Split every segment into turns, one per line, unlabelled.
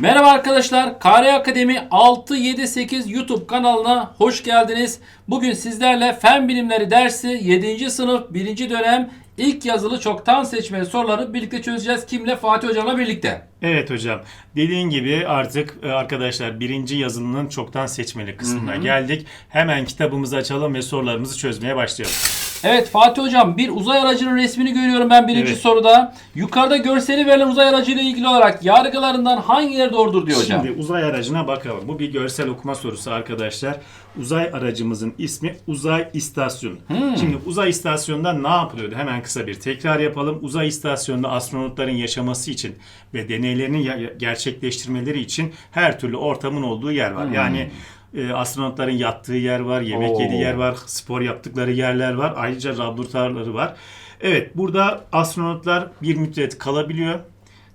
Merhaba arkadaşlar. KR Akademi 678 YouTube kanalına hoş geldiniz. Bugün sizlerle Fen Bilimleri dersi 7. sınıf 1. dönem ilk yazılı çoktan seçmeli soruları birlikte çözeceğiz. Kimle? Fatih Hocam'la birlikte.
Evet hocam. Dediğin gibi artık e, arkadaşlar birinci yazılının çoktan seçmeli kısmına geldik. Hemen kitabımızı açalım ve sorularımızı çözmeye başlayalım.
Evet Fatih Hocam bir uzay aracının resmini görüyorum ben birinci
Evet.
soruda. Yukarıda görseli verilen uzay aracıyla ilgili olarak yargılarından hangileri doğrudur diyor hocam.
Şimdi uzay aracına bakalım. Bu bir görsel okuma sorusu arkadaşlar. Uzay aracımızın ismi Uzay İstasyonu.
Hmm.
Şimdi uzay istasyonunda ne yapılıyordu? Hemen kısa bir tekrar yapalım. Uzay istasyonunda astronotların yaşaması için ve deneylerini ya- gerçekleştirmeleri için her türlü ortamın olduğu yer var. Yani e, astronotların yattığı yer var, yemek
Hmm. Oo.
yediği yer var, spor yaptıkları yerler var. Ayrıca laboratuvarları var. Evet burada astronotlar bir müddet kalabiliyor.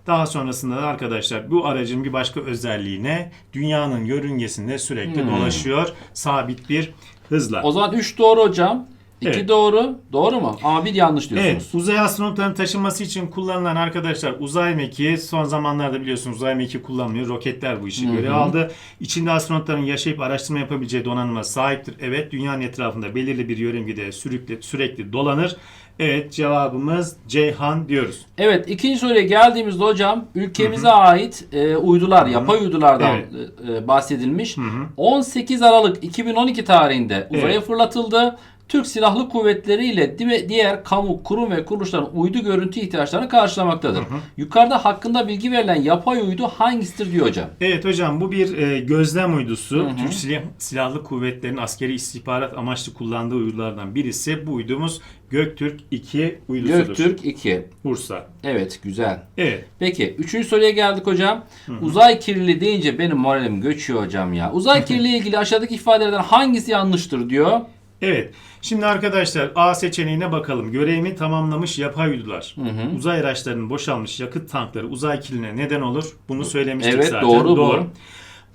Daha sonrasında da arkadaşlar bu aracın bir başka özelliğine dünyanın yörüngesinde sürekli dolaşıyor sabit bir hızla.
O zaman 3 doğru hocam. 2
Evet.
doğru. Doğru mu? Ama bir yanlış diyorsunuz.
Evet, uzay astronotlarının taşınması için kullanılan arkadaşlar uzay mekiği son zamanlarda biliyorsunuz uzay mekiği kullanmıyor. Roketler bu işi görev aldı. İçinde astronotların yaşayıp araştırma yapabileceği donanıma sahiptir. Evet, dünyanın etrafında belirli bir yörüngede sürekli sürekli dolanır. Evet, cevabımız Ceyhan diyoruz.
Evet ikinci soruya geldiğimizde hocam ülkemize ait e, uydular, yapay uydulardan
Evet.
e, e, bahsedilmiş. 18 Aralık 2012 tarihinde uzaya
Evet.
fırlatıldı. Türk Silahlı Kuvvetleri ile di- diğer kamu, kurum ve kuruluşların uydu görüntü ihtiyaçlarını karşılamaktadır. Yukarıda hakkında bilgi verilen yapay uydu hangisidir diyor hocam.
Evet hocam bu bir e, gözlem uydusu. Türk Silah- Silahlı Kuvvetleri'nin askeri istihbarat amaçlı kullandığı uydulardan birisi. Bu uydumuz Göktürk 2 uydusudur.
Göktürk 2.
Bursa.
Evet güzel.
Evet.
Peki üçüncü soruya geldik hocam. Uzay kirliliği deyince benim moralim göçüyor hocam ya. Uzay kirliliği ile ilgili aşağıdaki ifadelerden hangisi yanlıştır diyor.
Evet. Şimdi arkadaşlar A seçeneğine bakalım. Görevini tamamlamış yapay uydular. Uzay araçlarının boşalmış yakıt tankları uzay kirliliğine neden olur. Bunu söylemiştik
Evet,
zaten.
doğru bu.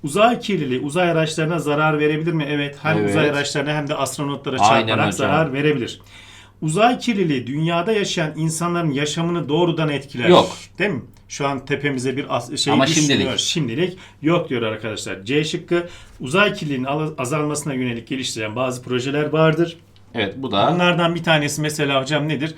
Uzay kirliliği uzay araçlarına zarar verebilir mi? Evet. Hem
Evet.
uzay araçlarına hem de astronotlara
Aynen
çarparak
hocam.
zarar verebilir. Uzay kirliliği dünyada yaşayan insanların yaşamını doğrudan etkiler.
Yok.
Değil mi? Şu an tepemize bir şey
Ama
düşmüyor.
şimdilik.
Şimdilik yok diyor arkadaşlar. C şıkkı uzay kirliliğinin al- azalmasına yönelik geliştirilen bazı projeler vardır.
Evet bu da.
Bunlardan bir tanesi mesela hocam nedir?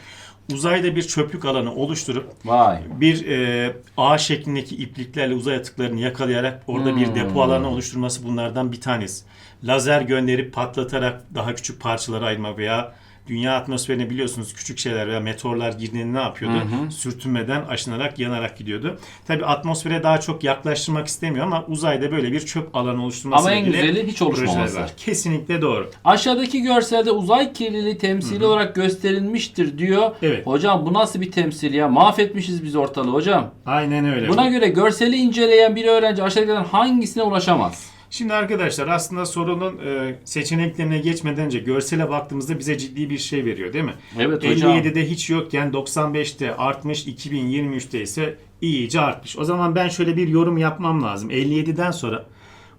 Uzayda bir çöplük alanı oluşturup
Vay.
bir e, ağ şeklindeki ipliklerle uzay atıklarını yakalayarak orada bir
Hmm.
depo alanı oluşturması bunlardan bir tanesi. Lazer gönderip patlatarak daha küçük parçalara ayırma veya dünya atmosferine biliyorsunuz küçük şeyler veya meteorlar girdiğinde ne yapıyordu? Sürtünmeden, aşınarak, yanarak gidiyordu. Tabi atmosfere daha çok yaklaştırmak istemiyor ama uzayda böyle bir çöp alanı oluşturması
Ama en güzeli hiç oluşmaması.
var. Kesinlikle doğru.
Aşağıdaki görselde uzay kirliliği temsili olarak gösterilmiştir diyor.
Evet.
Hocam bu nasıl bir temsil ya? Mahvetmişiz biz ortalığı hocam.
Aynen öyle.
Buna göre görseli inceleyen bir öğrenci aşağıdakilerden hangisine ulaşamaz?
Şimdi arkadaşlar aslında sorunun e, seçeneklerine geçmeden önce görsele baktığımızda bize ciddi bir şey veriyor değil mi?
Evet hocam.
57'de hiç yokken 95'te artmış, 2023'te ise iyice artmış. O zaman ben şöyle bir yorum yapmam lazım. 57'den sonra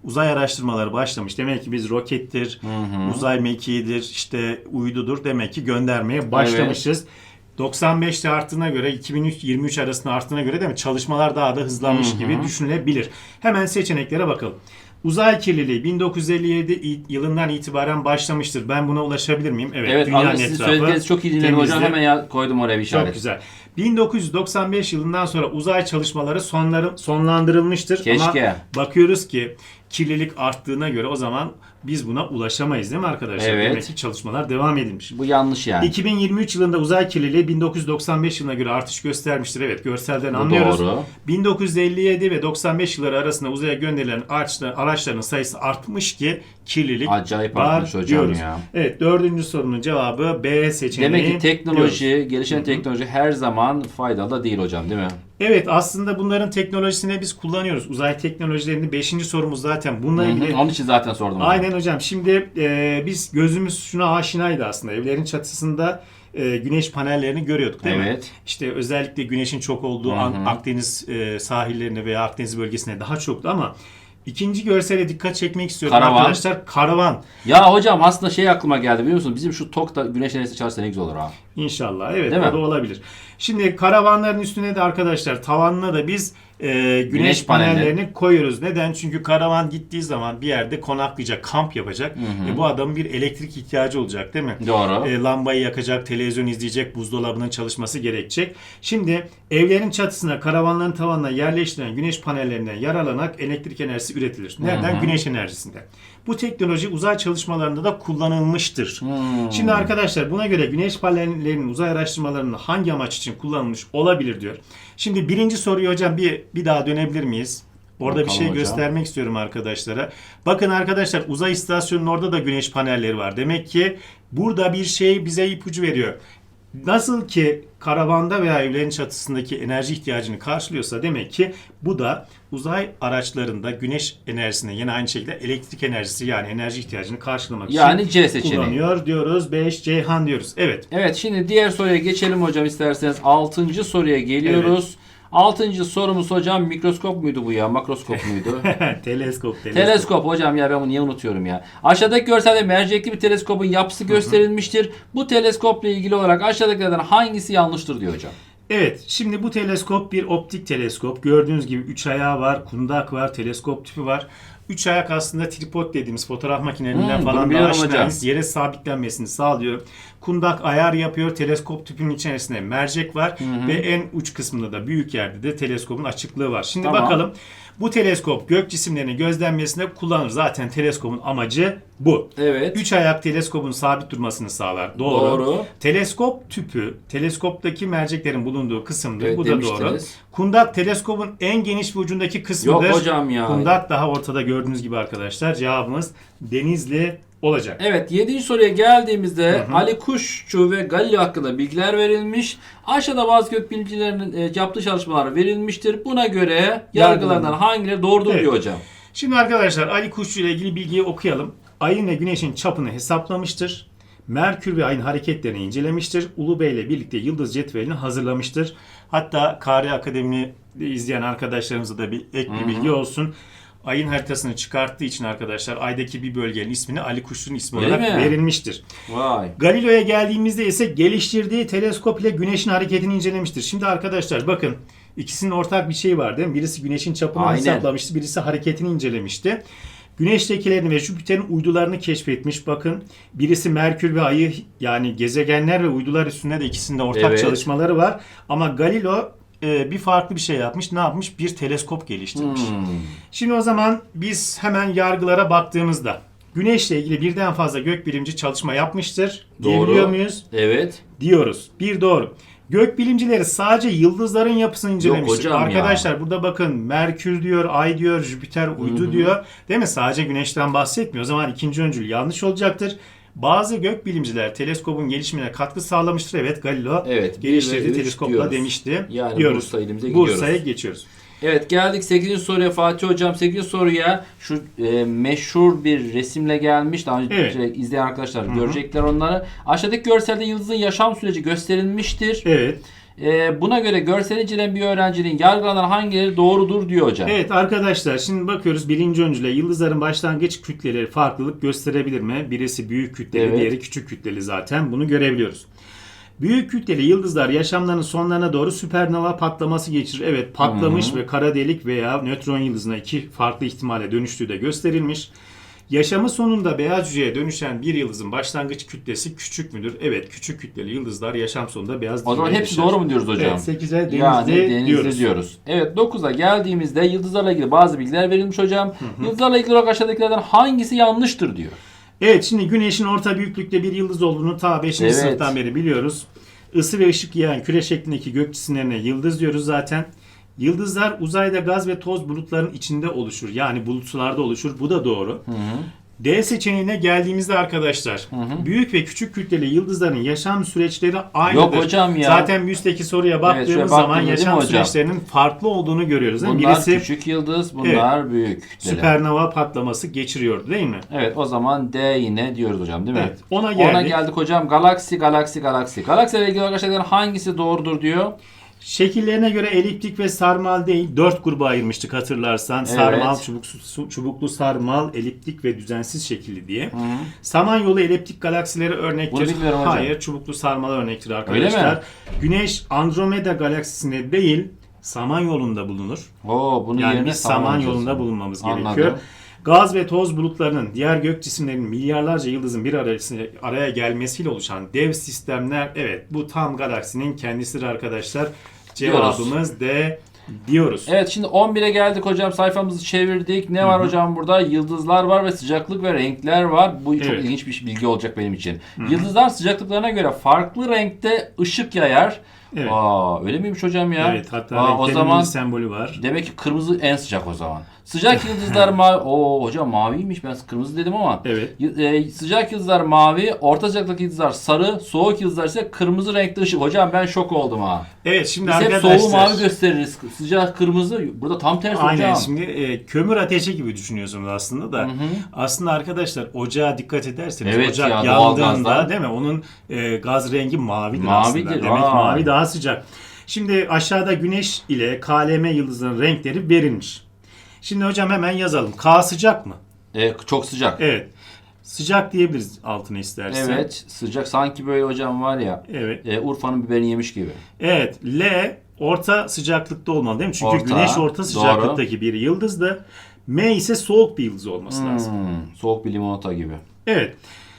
uzay araştırmaları başlamış. Demek ki biz rokettir, uzay mekiğidir, işte uydudur demek ki göndermeye başlamışız. 95'te arttığına göre 2023 arasında arttığına göre değil mi? Çalışmalar daha da hızlanmış gibi düşünülebilir. Hemen seçeneklere bakalım. Uzay kirliliği 1957 i- yılından itibaren başlamıştır. Ben buna ulaşabilir miyim? Evet.
Evet
dünyanın
abi sizin
etrafı
söylediğiniz çok iyi dinledim hocam.
temizdir.
Hemen ya, koydum oraya bir işaret.
Çok güzel. 1995 yılından sonra uzay çalışmaları sonları, sonlandırılmıştır.
Keşke.
Ama bakıyoruz ki kirlilik arttığına göre o zaman biz buna ulaşamayız değil mi arkadaşlar?
Evet.
Demek ki çalışmalar devam edilmiş.
Bu yanlış yani.
2023 yılında uzay kirliliği 1995 yılına göre artış göstermiştir. Evet görselden
Bu
anlıyoruz.
doğru.
1957 ve 95 yılları arasında uzaya gönderilen araçlar, araçların sayısı artmış ki kirlilik
Acayip
var
artmış hocam
diyoruz.
ya.
Evet dördüncü sorunun cevabı B seçeneği.
Demek ki teknoloji,
diyoruz.
gelişen teknoloji her zaman faydalı da değil hocam değil mi?
Evet aslında bunların teknolojisini biz kullanıyoruz. Uzay teknolojilerini 5. sorumuz zaten bununla
Hı hı,
ilgili.
Onun için zaten sordum. hocam.
Aynen hocam. Şimdi e, biz gözümüz şuna aşinaydı aslında. Evlerin çatısında e, güneş panellerini görüyorduk değil mi?
Evet.
İşte özellikle güneşin çok olduğu
Hı hı.
An- Akdeniz e, sahillerine veya Akdeniz bölgesine daha çoktu ama ikinci görsele dikkat çekmek istiyorum
Karavan.
arkadaşlar. Karavan.
Ya hocam aslında şey aklıma geldi biliyor musun? Bizim şu TOK'ta güneş enerjisi çalışsa ne güzel olur ha.
İnşallah evet
Değil
o
mi?
da olabilir. Şimdi karavanların üstüne de arkadaşlar tavanına da biz e, güneş,
Güneş panelleri.
panellerini koyuyoruz. Neden? Çünkü karavan gittiği zaman bir yerde konaklayacak, kamp yapacak. E, bu adamın bir elektrik ihtiyacı olacak değil mi?
Doğru.
E, lambayı yakacak, televizyon izleyecek, buzdolabının çalışması gerekecek. Şimdi evlerin çatısına, karavanların tavanına yerleştirilen güneş panellerinden yararlanarak elektrik enerjisi üretilir. Nereden? Güneş enerjisinde. Bu teknoloji uzay çalışmalarında da kullanılmıştır.
Hmm.
Şimdi arkadaşlar buna göre güneş panellerinin uzay araştırmalarında hangi amaç için kullanılmış olabilir diyor. Şimdi birinci soruyu hocam bir, bir daha dönebilir miyiz? Orada bir şey
hocam.
göstermek istiyorum arkadaşlara. Bakın arkadaşlar uzay istasyonunun orada da güneş panelleri var. Demek ki burada bir şey bize ipucu veriyor. Nasıl ki karavanda veya evlerin çatısındaki enerji ihtiyacını karşılıyorsa demek ki bu da uzay araçlarında güneş enerjisine yine aynı şekilde elektrik enerjisi yani enerji ihtiyacını karşılamak
Yani
için
C seçeneği.
kullanıyor diyoruz. 5 Ceyhan diyoruz. Evet.
Evet şimdi diğer soruya geçelim hocam isterseniz. Altıncı soruya geliyoruz. Altıncı sorumuz hocam mikroskop muydu bu ya? Makroskop muydu?
teleskop, teleskop.
Teleskop hocam ya ben bunu niye unutuyorum ya. Aşağıdaki görselde mercekli bir teleskopun yapısı gösterilmiştir. Bu teleskopla ilgili olarak aşağıdakilerden hangisi yanlıştır diyor hocam.
Evet, şimdi bu teleskop bir optik teleskop. Gördüğünüz gibi 3 ayağı var, kundak var, teleskop tüpü var. 3 ayak aslında tripod dediğimiz fotoğraf makinelerinden
Hmm,
falan da
biliyorum hocam.
aşinayız. Yere sabitlenmesini sağlıyor. Kundak ayar yapıyor. Teleskop tüpünün içerisinde mercek var ve en uç kısmında da büyük yerde de teleskopun açıklığı var. Şimdi
Tamam.
bakalım. Bu teleskop gök cisimlerini gözlenmesinde kullanılır. Zaten teleskopun amacı bu.
Evet.
Üç ayak teleskopun sabit durmasını sağlar. Doğru.
Doğru.
Teleskop tüpü, teleskoptaki merceklerin bulunduğu kısımdır.
Evet,
Bu da doğru. Kundak teleskopun en geniş bir ucundaki kısmıdır.
Yok hocam ya.
Kundak daha ortada gördüğünüz gibi arkadaşlar. Cevabımız Denizli olacak.
Evet 7. soruya geldiğimizde Ali Kuşçu ve Galileo hakkında bilgiler verilmiş. Aşağıda bazı gökbilimcilerin e, yaptığı çalışmalar verilmiştir. Buna göre yargılardan hangileri doğrudur
Evet.
diyor hocam.
Şimdi arkadaşlar Ali Kuşçu ile ilgili bilgiyi okuyalım. Ayın ve güneşin çapını hesaplamıştır. Merkür ve ayın hareketlerini incelemiştir. Ulu Bey ile birlikte yıldız cetvelini hazırlamıştır. Hatta Kari Akademi'ni izleyen arkadaşlarımıza da bir ek bir bilgi olsun. Ayın haritasını çıkarttığı için arkadaşlar aydaki bir bölgenin ismini Ali Kuşçu'nun ismi
Öyle
olarak
mi?
verilmiştir.
Vay.
Galileo'ya geldiğimizde ise geliştirdiği teleskop ile güneşin hareketini incelemiştir. Şimdi arkadaşlar bakın ikisinin ortak bir şeyi var değil mi? Birisi güneşin çapını
Aynen.
hesaplamıştı, birisi hareketini incelemişti. Güneştekilerini ve Jüpiter'in uydularını keşfetmiş. Bakın birisi Merkür ve Ay'ı yani gezegenler ve uydular üstünde de ikisinde ortak
Evet.
çalışmaları var. Ama Galileo e, bir farklı bir şey yapmış. Ne yapmış? Bir teleskop geliştirmiş.
Hmm.
Şimdi o zaman biz hemen yargılara baktığımızda Güneşle ilgili birden fazla gökbilimci çalışma yapmıştır.
Doğru.
Muyuz?
Evet.
Diyoruz. Bir doğru. Gökbilimcileri sadece yıldızların yapısını incelemiştir.
hocam ya.
Arkadaşlar burada bakın Merkür diyor, Ay diyor, Jüpiter uydu diyor. Değil mi? Sadece Güneş'ten bahsetmiyor. O zaman ikinci öncül yanlış olacaktır. Bazı gökbilimciler teleskopun gelişimine katkı sağlamıştır. Evet Galileo
Evet, bir ve
geliştirdiği
üç
teleskopla
diyoruz.
demişti.
Yani
diyoruz.
Bursa
Bursa'ya
gidiyoruz.
geçiyoruz.
Evet geldik 8. soruya Fatih Hocam. 8. soruya şu e, meşhur bir resimle gelmiş. Daha önce
Evet.
izleyen arkadaşlar görecekler onları. Aşağıdaki görselde yıldızın yaşam süreci gösterilmiştir.
Evet.
E, buna göre görsel incelen bir öğrencinin yargılanan hangileri doğrudur diyor hocam.
Evet arkadaşlar şimdi bakıyoruz birinci öncüle yıldızların başlangıç kütleleri farklılık gösterebilir mi? Birisi büyük kütleli
Evet.
diğeri küçük kütleli zaten bunu görebiliyoruz. Büyük kütleli yıldızlar yaşamlarının sonlarına doğru süpernova patlaması geçirir. Evet patlamış ve kara delik veya nötron yıldızına iki farklı ihtimale dönüştüğü de gösterilmiş. Yaşamı sonunda beyaz cüceye dönüşen bir yıldızın başlangıç kütlesi küçük müdür? Evet küçük kütleli yıldızlar yaşam sonunda beyaz
O zaman
cüceye
hepsi
dönüşer.
doğru mu diyoruz hocam?
Evet 8'e denizli,
yani denizli
diyoruz.
diyoruz. Evet 9'a geldiğimizde yıldızlarla ilgili bazı bilgiler verilmiş hocam. Yıldızlarla ilgili olarak aşağıdakilerden hangisi yanlıştır diyor.
Evet şimdi Güneş'in orta büyüklükte bir yıldız olduğunu ta 5.
Evet.
sınıftan beri biliyoruz. Isı ve ışık yayan küre şeklindeki gök cisimlerine yıldız diyoruz zaten. Yıldızlar uzayda gaz ve toz bulutların içinde oluşur. Yani bulutsularda oluşur. Bu da doğru. D seçeneğine geldiğimizde arkadaşlar büyük ve küçük kütleli yıldızların yaşam süreçleri aynıdır.
Yok hocam ya.
Zaten bir üstteki soruya baktığımız
şöyle
zaman yaşam süreçlerinin farklı olduğunu görüyoruz. değil?
Bunlar
Birisi
küçük yıldız, bunlar büyük. kütleli.
süpernova patlaması geçiriyordu değil mi?
Evet o zaman D yine diyoruz hocam değil mi?
Evet, ona geldik.
Ona geldik hocam. Galaksi, galaksi, galaksi. Galaksiyle ilgili olarak aşağıdakilerden hangisi doğrudur diyor.
Şekillerine göre eliptik ve sarmal değil. Dört gruba ayırmıştık hatırlarsan. Sarmal, çubuklu, çubuklu sarmal, eliptik ve düzensiz şekilli diye. Samanyolu eliptik galaksilere örnektir.
Bunu bilmiyorum hocam.
Hayır, çubuklu sarmal örnektir
Öyle
arkadaşlar.
mi?
Güneş Andromeda galaksisinde değil, Samanyolu'nda bulunur.
Oo, bunun
Yani biz Samanyolu'nda bulunmamız
Anladım.
gerekiyor. Gaz ve toz bulutlarının diğer gök cisimlerinin milyarlarca yıldızın bir araya gelmesiyle oluşan dev sistemler evet bu tam galaksinin kendisidir arkadaşlar. Cevabımız D diyoruz.
Evet şimdi 11'e geldik hocam sayfamızı çevirdik. Ne var hocam burada? Yıldızlar var ve sıcaklık ve renkler var. Bu çok
Evet.
ilginç bir bilgi olacak benim için. Yıldızlar sıcaklıklarına göre farklı renkte ışık yayar.
Evet.
Aa, öyle miymiş hocam ya?
Evet hatta
Aa, o zaman
sembolü var.
demek ki kırmızı en sıcak o zaman. Sıcak yıldızlar mavi. Oo hocam maviymiş ben kırmızı dedim ama.
Evet.
E, sıcak yıldızlar mavi, orta sıcaklık yıldızlar sarı, soğuk yıldızlar ise kırmızı renkli ışık. Hocam ben şok oldum ha.
Evet şimdi
Biz hep
arkadaşlar.
soğuğu mavi gösteririz. Sıcak kırmızı. Burada tam tersi
Aynen
hocam.
şimdi e, kömür ateşi gibi düşünüyorsunuz aslında da. Aslında arkadaşlar ocağa dikkat ederseniz
Evet
ocak
ya,
yandığında değil mi? Onun e, gaz rengi mavidir,
Mavidir,
aslında. Demek
vay.
mavi daha sıcak. Şimdi aşağıda güneş ile KLM yıldızının renkleri verilmiş. Şimdi hocam hemen yazalım. K sıcak mı?
E, çok sıcak.
Evet. Sıcak diyebiliriz altına istersen.
Evet, sıcak sanki böyle hocam var ya.
Evet.
E, Urfa'nın biberini yemiş gibi.
Evet. L orta sıcaklıkta olmalı değil mi? Çünkü
Orta,
güneş orta
doğru.
sıcaklıktaki bir yıldızdı. M ise soğuk bir yıldız olması lazım.
Hmm, soğuk bir limonata gibi.
Evet.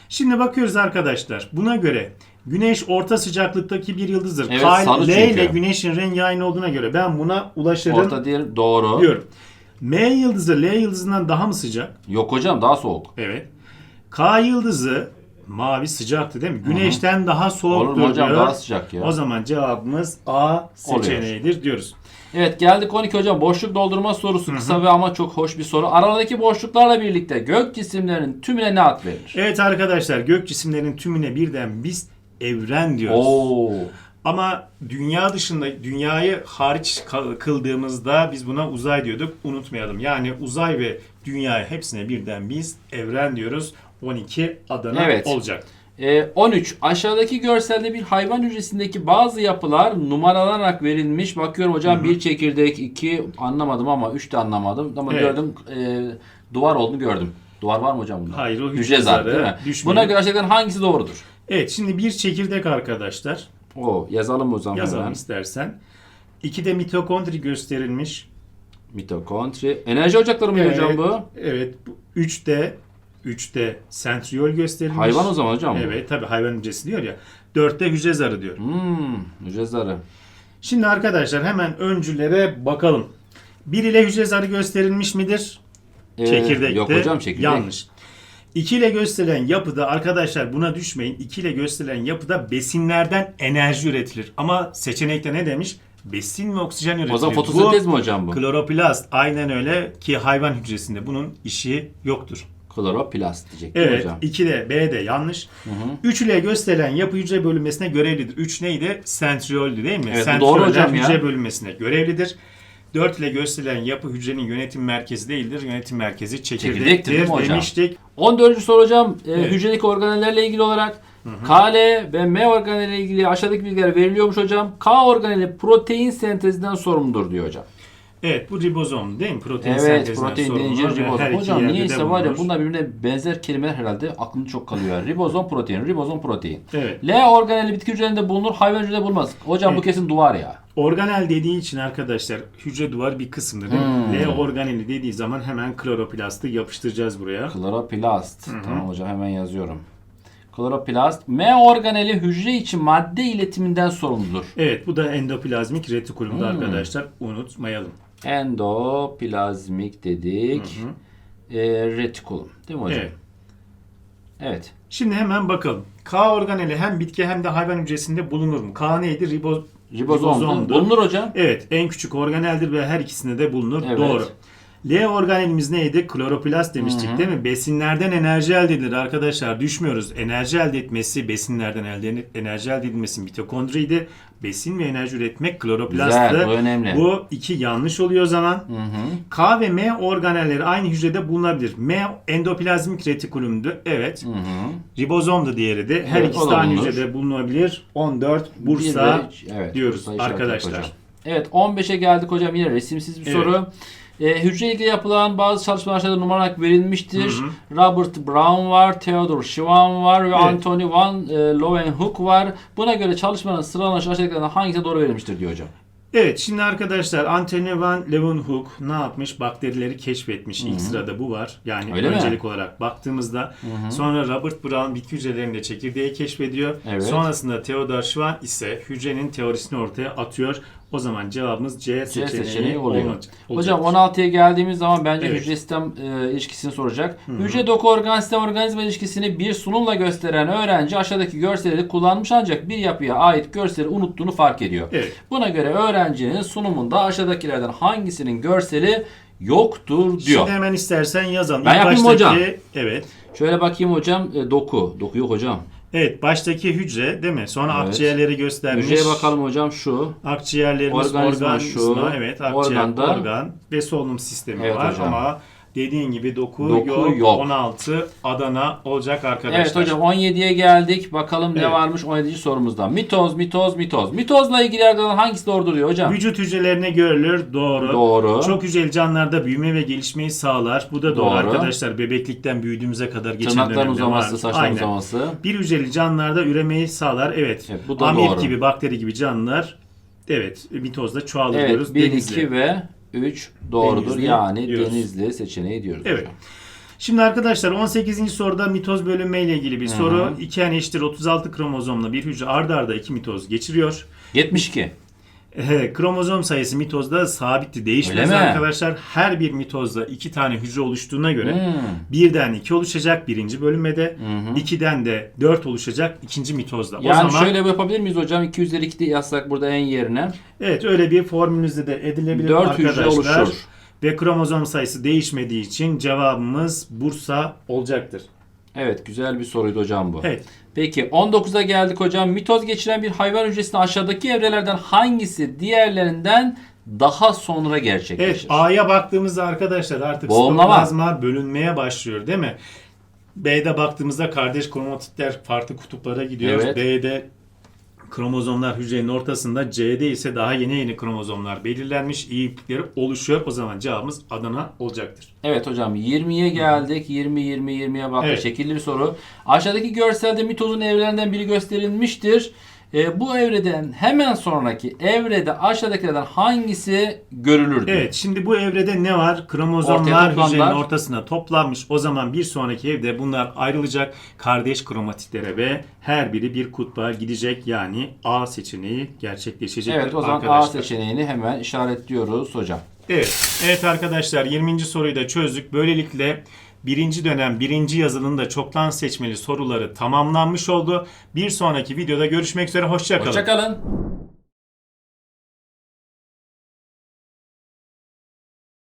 Şimdi bakıyoruz arkadaşlar. Buna göre Güneş orta sıcaklıktaki bir yıldızdır.
Evet,
K,
sarı
L
çünkü.
ile Güneş'in rengi aynı olduğuna göre ben buna ulaşırım
Orta değil, doğru.
diyorum. M yıldızı L yıldızından daha mı sıcak?
Yok hocam daha soğuk.
Evet. K yıldızı mavi sıcaktı değil mi? Güneşten daha soğuktur
Olur mu hocam
diyor.
daha sıcak ya.
O zaman cevabımız A seçeneğidir diyoruz.
Evet geldik 12 hocam. Boşluk doldurma sorusu. Kısa ve ama çok hoş bir soru. Aralardaki boşluklarla birlikte gök cisimlerinin tümüne ne ad verilir?
Evet arkadaşlar gök cisimlerin tümüne birden biz evren diyoruz.
Oo.
Ama dünya dışında dünyayı hariç kıldığımızda biz buna uzay diyorduk. Unutmayalım. Yani uzay ve dünya hepsine birden biz evren diyoruz. 12 Adana
Evet.
olacak.
Ee, 13. Aşağıdaki görselde bir hayvan hücresindeki bazı yapılar numaralanarak verilmiş. Bakıyorum hocam bir çekirdek, iki anlamadım ama üç de anlamadım. Ama
Evet.
gördüm e, duvar olduğunu gördüm. Duvar var mı hocam bunda?
Hayır, o hücre
hücre zarı değil mi?
Düşmeyin.
Buna göre aşağıdakilerin hangisi doğrudur?
Evet şimdi bir çekirdek arkadaşlar.
O yazalım o zaman
Yazalım
hemen.
istersen. İki de mitokondri gösterilmiş.
Mitokondri. Enerji ocakları mı hocam bu?
Evet. bu Üçte üçte sentriyol gösterilmiş.
Hayvan o zaman hocam.
Evet tabi hayvan hücresi diyor ya. Dörtte hücre zarı diyor.
Hmm, hücre zarı.
Şimdi arkadaşlar hemen öncülere bakalım. Bir ile hücre zarı gösterilmiş midir?
Ee,
Çekirdekte.
Yok hocam çekirdek.
Yanlış. 2 ile gösterilen yapıda arkadaşlar buna düşmeyin. 2 ile gösterilen yapıda besinlerden enerji üretilir. Ama seçenekte ne demiş? Besin ve oksijen üretilir.
O zaman fotosentez mi hocam bu?
Kloroplast aynen öyle ki hayvan hücresinde bunun işi yoktur.
Kloroplast diyecek
Evet
hocam?
2 de B de yanlış. 3 ile gösterilen yapı hücre bölünmesine görevlidir. 3 neydi? Sentriyoldü değil mi?
Evet, doğru hocam ya.
hücre bölünmesine görevlidir. 4 ile gösterilen yapı hücrenin yönetim merkezi değildir. Yönetim merkezi
Çekirdektir
çekirdektir
değil mi hocam?
demiştik.
14. soru hocam. Ee,
Evet.
Hücredeki organellerle ilgili olarak KL ve M organeliyle ilgili aşağıdaki bilgiler veriliyormuş hocam. K organeli protein sentezinden sorumludur diyor hocam.
Evet bu ribozom değil mi? Protein
Evet protein deyince ribozom. Hocam niyeyse var ya bunlar birbirine benzer kelimeler herhalde aklımda çok kalıyor. Ribozom protein, ribozom protein.
Evet.
L organeli bitki hücrelerinde bulunur, hayvan hücrelerinde bulunmaz. Hocam bu
Evet.
kesin duvar ya.
Organel dediği için arkadaşlar hücre duvarı bir kısımdır değil
Hmm.
L organeli dediği zaman hemen kloroplastı yapıştıracağız buraya.
Kloroplast. Tamam hocam hemen yazıyorum. Kloroplast. M organeli hücre için madde iletiminden sorumludur.
Evet bu da endoplazmik retikulumda
Hmm.
arkadaşlar unutmayalım.
Endoplazmik dedik. E, retikulum. Değil mi hocam?
Evet.
Evet.
Şimdi hemen bakalım. K organeli hem bitki hem de hayvan hücresinde bulunur mu? K neydi? Ribo,
Ribozom.
ribozomdu.
Bulunur hocam.
Evet en küçük organeldir ve her ikisinde de bulunur.
Evet.
Doğru. L organelimiz neydi? Kloroplast demiştik değil mi? Besinlerden enerji elde edilir arkadaşlar. Düşmüyoruz. Enerji elde etmesi, besinlerden elde enerji elde edilmesi mitokondriydi. Besin ve enerji üretmek kloroplasttı.
Güzel, bu önemli.
Bu iki yanlış oluyor o zaman. K ve M organelleri aynı hücrede bulunabilir. M endoplazmik retikulumdu. Evet. Ribozomdu diğeri de. Her
Evet,
ikisi de aynı hücrede bulunabilir. 14
Bir
Bursa
de- evet,
diyoruz arkadaşlar.
Evet 15'e geldik hocam yine resimsiz bir
Evet.
soru. E, hücre ilgili yapılan bazı çalışmalar aşağıda numara olarak verilmiştir. Robert Brown var, Theodor Schwann var ve
Evet.
Anthony van e, Leeuwenhoek var. Buna göre çalışmanın sıralanışı aşağıdakilerden hangisi doğru verilmiştir diyor hocam.
Evet şimdi arkadaşlar Anthony van Leeuwenhoek ne yapmış? Bakterileri keşfetmiş. İlk sırada bu var. Yani
Öyle mi?
öncelik olarak baktığımızda. Sonra Robert Brown bitki hücrelerinde çekirdeği keşfediyor.
Evet.
Sonrasında Theodor Schwann ise hücrenin teorisini ortaya atıyor. O zaman cevabımız C
C
seçeneği,
seçeneği oluyor.
olacak-
Hocam
olacaktır.
16'ya geldiğimiz zaman bence
Evet.
hücre sistem e, ilişkisini soracak. Hücre doku organ sistem organizma ilişkisini bir sunumla gösteren öğrenci aşağıdaki görselleri kullanmış ancak bir yapıya ait görseli unuttuğunu fark ediyor.
Evet.
Buna göre öğrencinin sunumunda aşağıdakilerden hangisinin görseli yoktur diyor.
Şimdi hemen istersen yazalım.
Ben
İlk
yapayım
baştaki-
hocam?
Evet.
Şöyle bakayım hocam e, doku. Doku yok hocam.
Evet baştaki hücre değil mi? Sonra
Evet.
akciğerleri göstermiş.
Hücreye bakalım hocam şu.
Akciğerlerimiz
Organizma
organizma,
şu,
evet akciğer
organda-
organ ve solunum sistemi
Evet
var
hocam.
ama dediğin gibi doku,
Doku
yok,
yok.
16 Adana olacak arkadaşlar.
Evet hocam 17'ye geldik. Bakalım ne
Evet.
varmış 17. sorumuzda. Mitoz, mitoz, mitoz. Mitozla ilgili yerlerden hangisi doğrudur diyor hocam.
Vücut hücrelerine görülür. Doğru.
Doğru.
Çok hücreli canlılarda büyüme ve gelişmeyi sağlar. Bu da doğru,
Doğru.
arkadaşlar. Bebeklikten büyüdüğümüze kadar geçen
Tırnakların
dönemde
uzaması,
var.
saçların
Aynen.
uzaması.
Bir hücreli canlılarda üremeyi sağlar. Evet.
Evet, bu da
Amip
doğru.
gibi, bakteri gibi canlılar evet mitozda çoğalır
Evet
diyoruz.
1,
Denizli.
2 ve 3 doğrudur.
Denizli
yani
diyoruz.
denizli seçeneği diyoruz
Evet.
hocam.
Şimdi arkadaşlar 18. soruda mitoz bölünme ile ilgili bir soru. 2 n eşittir 36 kromozomla bir hücre ardarda arda 2 mitoz geçiriyor.
72.
Kromozom sayısı mitozda sabitti değişmez
Öyle mi?
arkadaşlar. Her bir mitozda 2 tane hücre oluştuğuna göre
Hmm.
birden 2 oluşacak birinci bölünmede.
hı.
2'den de 4 oluşacak ikinci mitozda.
Yani
o zaman
şöyle yapabilir miyiz hocam? 2 üzeri 2 de yazsak burada en yerine.
evet öyle bir formülünüzde de edilebilir
4 hücre
arkadaşlar.
oluşur.
Ve kromozom sayısı değişmediği için cevabımız Bursa olacaktır.
Evet güzel bir soruydu hocam bu.
Evet.
Peki 19'a geldik hocam. Mitoz geçiren bir hayvan hücresinde aşağıdaki evrelerden hangisi diğerlerinden daha sonra gerçekleşir?
Evet A'ya baktığımızda arkadaşlar artık
Boğumlama.
bölünmeye başlıyor değil mi? B'de baktığımızda kardeş kromatitler farklı kutuplara gidiyor.
Evet.
D'de kromozomlar hücrenin ortasında. C'de ise daha yeni yeni kromozomlar belirlenmiş. iyi iplikleri oluşuyor. O zaman cevabımız Adana olacaktır.
Evet hocam 20'ye geldik. 20 20 20'ye baktık.
Evet.
Şekilli bir soru. Aşağıdaki görselde mitozun evrelerinden biri gösterilmiştir. Ee, bu evreden hemen sonraki evrede aşağıdakilerden hangisi görülürdü?
Evet şimdi bu evrede ne var?
Ortaya
Kromozomlar
toplandılar.
hücrenin ortasına toplanmış. O zaman bir sonraki evde bunlar ayrılacak kardeş kromatitlere ve her biri bir kutba gidecek. Yani A seçeneği gerçekleşecektir
Evet o zaman A
arkadaşlar.
seçeneğini hemen işaretliyoruz hocam.
Evet. Evet arkadaşlar 20. soruyu da çözdük. Böylelikle birinci dönem birinci yazılının da çoktan seçmeli soruları tamamlanmış oldu. Bir sonraki videoda görüşmek üzere. Hoşçakalın.
Hoşçakalın.